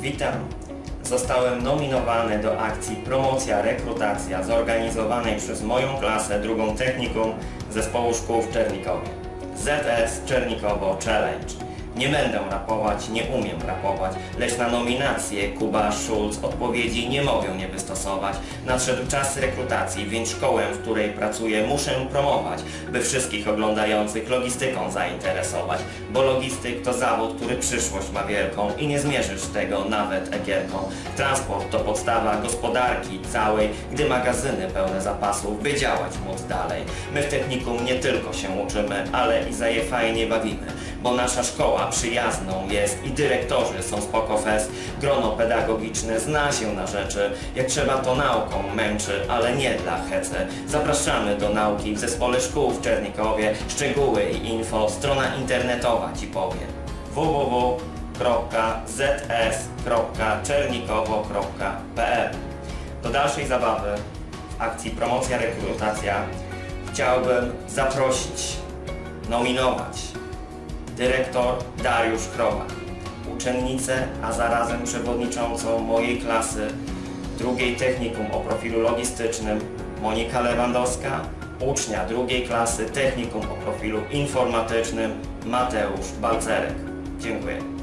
Witam. Zostałem nominowany do akcji Promocja Rekrutacja zorganizowanej przez moją klasę drugą technikum zespołu szkół w Czernikowie. ZS Czernikowo Challenge. Nie będę rapować, nie umiem rapować, lecz na nominację Kuba Schulz odpowiedzi nie mogę nie wystosować. Nadszedł czas rekrutacji, więc szkołę, w której pracuję, muszę promować, by wszystkich oglądających logistyką zainteresować. Bo logistyk to zawód, który przyszłość ma wielką i nie zmierzysz tego nawet ekierką. Transport to podstawa gospodarki całej, gdy magazyny pełne zapasów, by działać móc dalej. My w technikum nie tylko się uczymy, ale i za je fajnie bawimy, bo nasza szkoła przyjazną jest i dyrektorzy są spoko fest. Grono pedagogiczne zna się na rzeczy, jak trzeba to nauką męczy, ale nie dla hecy. Zapraszamy do nauki w zespole szkół w Czernikowie. Szczegóły i info strona internetowa Ci powie www.zs.czernikowo.pl Do dalszej zabawy w akcji Promocja Rekrutacja chciałbym zaprosić, nominować dyrektor Dariusz Chrobak, uczennicę, a zarazem przewodniczącą mojej klasy drugiej technikum o profilu logistycznym Monika Lewandowska, ucznia drugiej klasy technikum o profilu informatycznym Mateusz Balcerek. Dziękuję.